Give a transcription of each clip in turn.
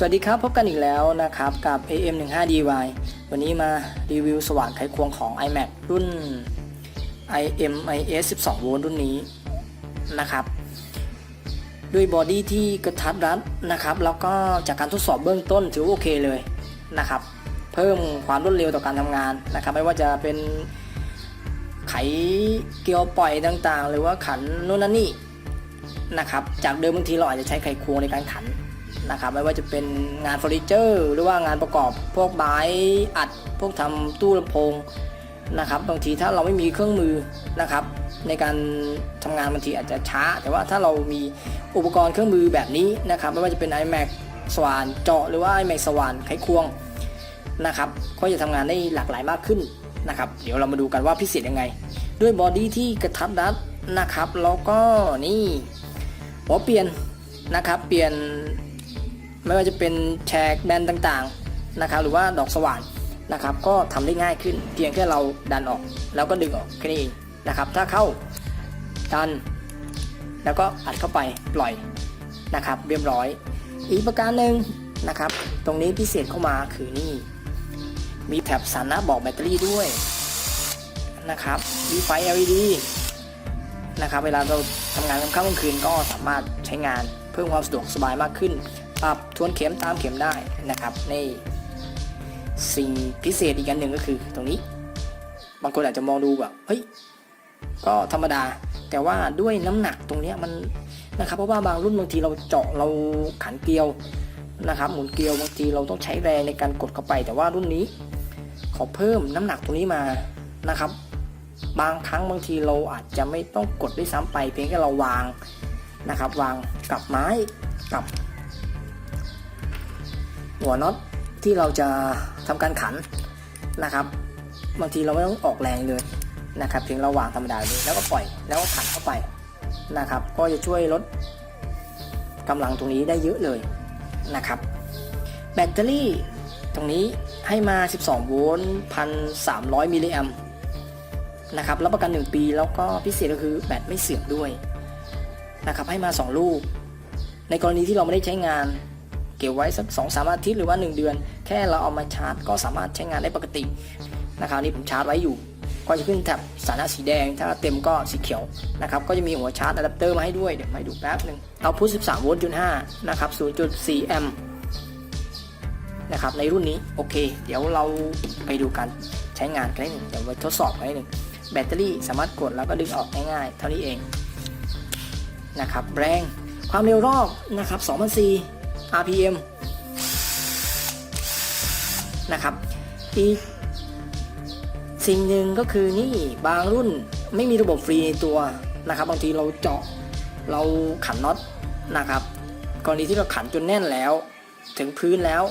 สวัสดีครับ พบกันอีกแล้วนะครับกับ AM15DY วันนี้มารีวิวสว่านไขควงของ iMac รุ่น IMIS 12 โวลต์รุ่นนี้นะครับ ด้วยบอดี้ที่กระทัดรัดนะครับ แล้วก็จากการทดสอบเบื้องต้นถือโอเคเลยนะครับ เพิ่มความรวดเร็วต่อการทำงานนะครับ ไม่ว่าจะเป็นไขเกลียวปล่อยต่างๆ หรือว่าขันโน่นนั่นนี่นะครับ จากเดิมบางทีเราอาจจะใช้ไขควงในการขัน นะครับไม่ว่าจะเป็นงานเฟอร์นิเจอร์หรือว่างานประกอบพวกไม้อัด พวกทำตู้ลำโพงนะครับบางทีถ้าเราไม่มีเครื่องมือนะครับ ในการทำงานบางทีอาจจะช้า แต่ว่าถ้าเรามีอุปกรณ์เครื่องมือแบบนี้นะครับ ไม่ว่าจะเป็น iMac สว่านเจาะหรือว่า iMac สว่านไขควงนะครับก็จะทำงานได้หลากหลายมากขึ้นนะครับเดี๋ยวเรามาดูกันว่าพิเศษยังไง ด้วยบอดี้ที่กระทัดรัดนะครับแล้วก็นี่หัวเปลี่ยนนะครับเปลี่ยน ไม่ว่าจะเป็นแชกแบนต่างๆนะครับหรือว่าดอกสว่านนะครับก็ทำได้ง่ายขึ้นเพียงแค่เราดันออก แล้วก็ดึงออกแค่นี้เองนะครับถ้าเข้าดัน แล้วก็อัดเข้าไปปล่อยนะครับเรียบร้อย อีกประการหนึ่งนะครับตรงนี้พิเศษเข้ามาคือนี่ มีแถบสันนะบอกแบตเตอรี่ด้วยนะครับมีไฟ LED นะครับเวลาเราทำงานกลางค่ำกลางคืนก็สามารถใช้งานเพิ่มความสะดวกสบายมากขึ้น ปรับทวนเข็มตามเข็มได้นะครับ ในสิ่งพิเศษอีกอันหนึ่งก็คือตรงนี้ บางคนอาจจะมองดูแบบเฮ้ยก็ธรรมดา แต่ว่าด้วยน้ำหนักตรงนี้มันนะครับ เพราะว่าบางรุ่นบางทีเราเจาะเราขันเกลียวนะครับหมุนเกลียวบางทีเราต้องใช้แรงในการกดเข้าไป แต่ว่ารุ่นนี้ขอเพิ่มน้ำหนักตรงนี้มานะครับ บางครั้งบางทีเราอาจจะไม่ต้องกดด้วยซ้ำไป เพียงแค่เราวางนะครับ วางกับไม้กับ หัวน็อตที่เราจะทำการขันนะครับ บางทีเราไม่ต้องออกแรงเลยนะครับเพียงเราวางธรรมดาเลยแล้วก็ปล่อยแล้วก็ขันเข้าไปนะครับ ก็จะช่วยลดกำลังตรงนี้ได้เยอะเลยนะครับ แบตเตอรี่ตรงนี้ให้มา 12 โวลต์1,300 มิลลิแอมป์นะครับรับประกัน 1 ปีแล้วก็พิเศษก็คือแบตไม่เสื่อมด้วยนะครับให้มา 2 ลูก ในกรณีที่เราไม่ได้ใช้งาน เก็บไว้สักสองสามอาทิตย์หรือว่า 1 เดือน แค่เราเอามาชาร์จก็สามารถใช้งานได้ปกตินะครับนี่ผมชาร์จไว้อยู่ ก็จะขึ้นแถบสานะสีแดง ถ้าเต็มก็สีเขียวนะครับก็จะมีหัวชาร์จอะแดปเตอร์มาให้ด้วยเดี๋ยวมาดูแป๊บหนึ่งเอาพุท13โวลต์จุด5นะครับ0.4แอมป์นะครับในรุ่นนี้โอเค เดี๋ยวเราไปดูการใช้งานกันนิดหนึ่งเดี๋ยวไปทดสอบกันนิดหนึ่งแบตเตอรี่สามารถกดแล้วก็ดึงออกง่ายๆเท่านี้เองนะครับแรงความเร็วรอบนะครับ2,004 RPM นะครับ อีกสิ่งหนึ่งก็คือนี่บางรุ่นไม่มีระบบฟรีในตัวนะครับ บางทีเราเจาะเราขันน็อตนะครับ กรณีที่เราขันจนแน่นแล้ว ถึงพื้นแล้ว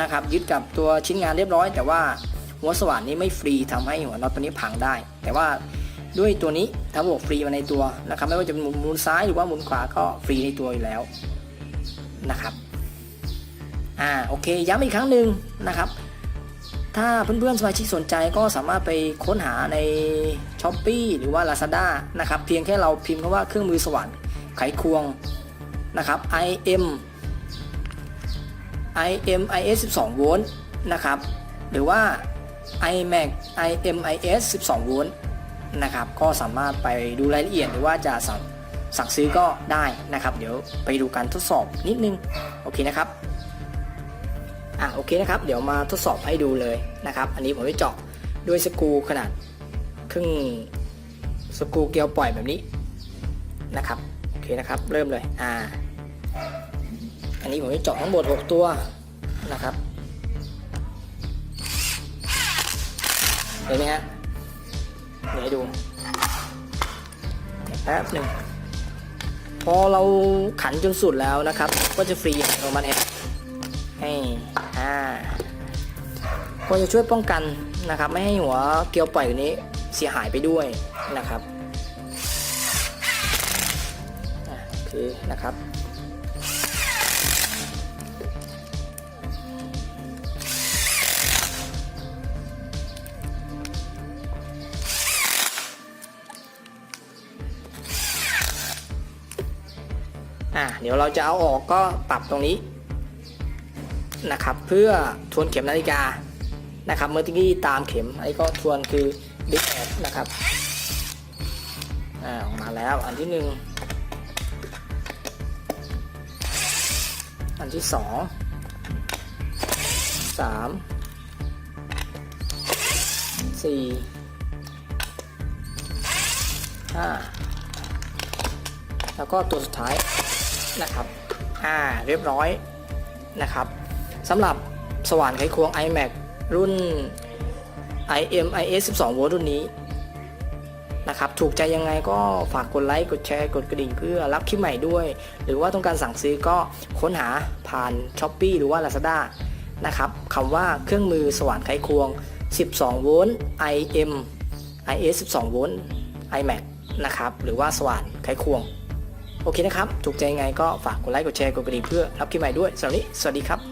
นะครับ ยึดกับตัวชิ้นงานเรียบร้อย แต่ว่าหัวสว่านนี้ไม่ฟรีทำให้หัวน็อตตัวนี้พังได้ แต่ว่าด้วยตัวนี้ถ้าระบบฟรีมาในตัวนะครับ ไม่ว่าจะเป็นหมุนหมุนซ้ายหรือว่าหมุนขวาก็ฟรีในตัวอยู่แล้วนะครับ อ่าโอเคย้ำอีกครั้งหนึ่งนะครับ ถ้าเพื่อนๆสมาชิกสนใจก็สามารถไปค้นหาใน s h อ p e e หรือว่า Lazada นะครับ เพียงแค่เราพิมพ์คำว่าเครื่องมือสว่านไขควงนะครับ IM IM IS 12 โวลต์นะครับ หรือว่า iMac IMIS 12 โวลต์นะครับ ก็สามารถไปดูรายละเอียดหรือว่าจะสั่งสั่งซื้อก็ได้นะครับ เดี๋ยวไปดูการทดสอบนิดนึง โอเคนะครับ อะโอเคนะครับ เดี๋ยวมาทดสอบให้ดูเลยนะครับ อันนี้ผมจะเจาะด้วยสกูขนาดครึ่งสกูเกลียวปล่อยแบบนี้นะครับโอเคนะครับ เริ่มเลยอ่าอันนี้ผมจะเจาะทั้งหมด6ตัวนะครับเห็นไหมฮะเดี๋ยวดูแป๊บหนึ่งพอเราขันจนสุดแล้วนะครับ ก็จะฟรีอัตโนมัติเองให้ ก็จะช่วยป้องกันนะครับ ไม่ให้หัวเกลียวปล่อยนี้เสียหายไปด้วยนะครับอะคือนะครับอะเดี๋ยวเราจะเอาออกก็ปรับตรงนี้นะครับ เพื่อทวนเข็มนาฬิกา นะครับเมื่อกี้ตามเข็มอันนี้ก็ทวนคือบิ๊กแอดนะครับอ่าออกมาแล้วอันที่หนึ่งอันที่สองสามสี่ห้าแล้วก็ตัวสุดท้ายนะครับอ่าเรียบร้อยนะครับสำหรับสว่านไขควง iMac รุ่น IM IS 12 โวลต์รุ่นนี้นะครับ ถูกใจยังไงก็ฝากกดไลค์ กดแชร์ กดกระดิ่งเพื่อรับคลิปใหม่ด้วย หรือว่าต้องการสั่งซื้อก็ค้นหาผ่าน s h อ p e e หรือว่า Lazada นะครับคำว่าเครื่องมือสว่านไขควง 12 โวลต์ IM IS 12 โวลต์ iMac นะครับ หรือว่าสว่านไขควง โอเคนะครับ ถูกใจยังไงก็ฝากกดไลค์ กดแชร์ กดกระดิ่งเพื่อรับคลิปใหม่ด้วยสำหรับวันนี้ สวัสดีครับ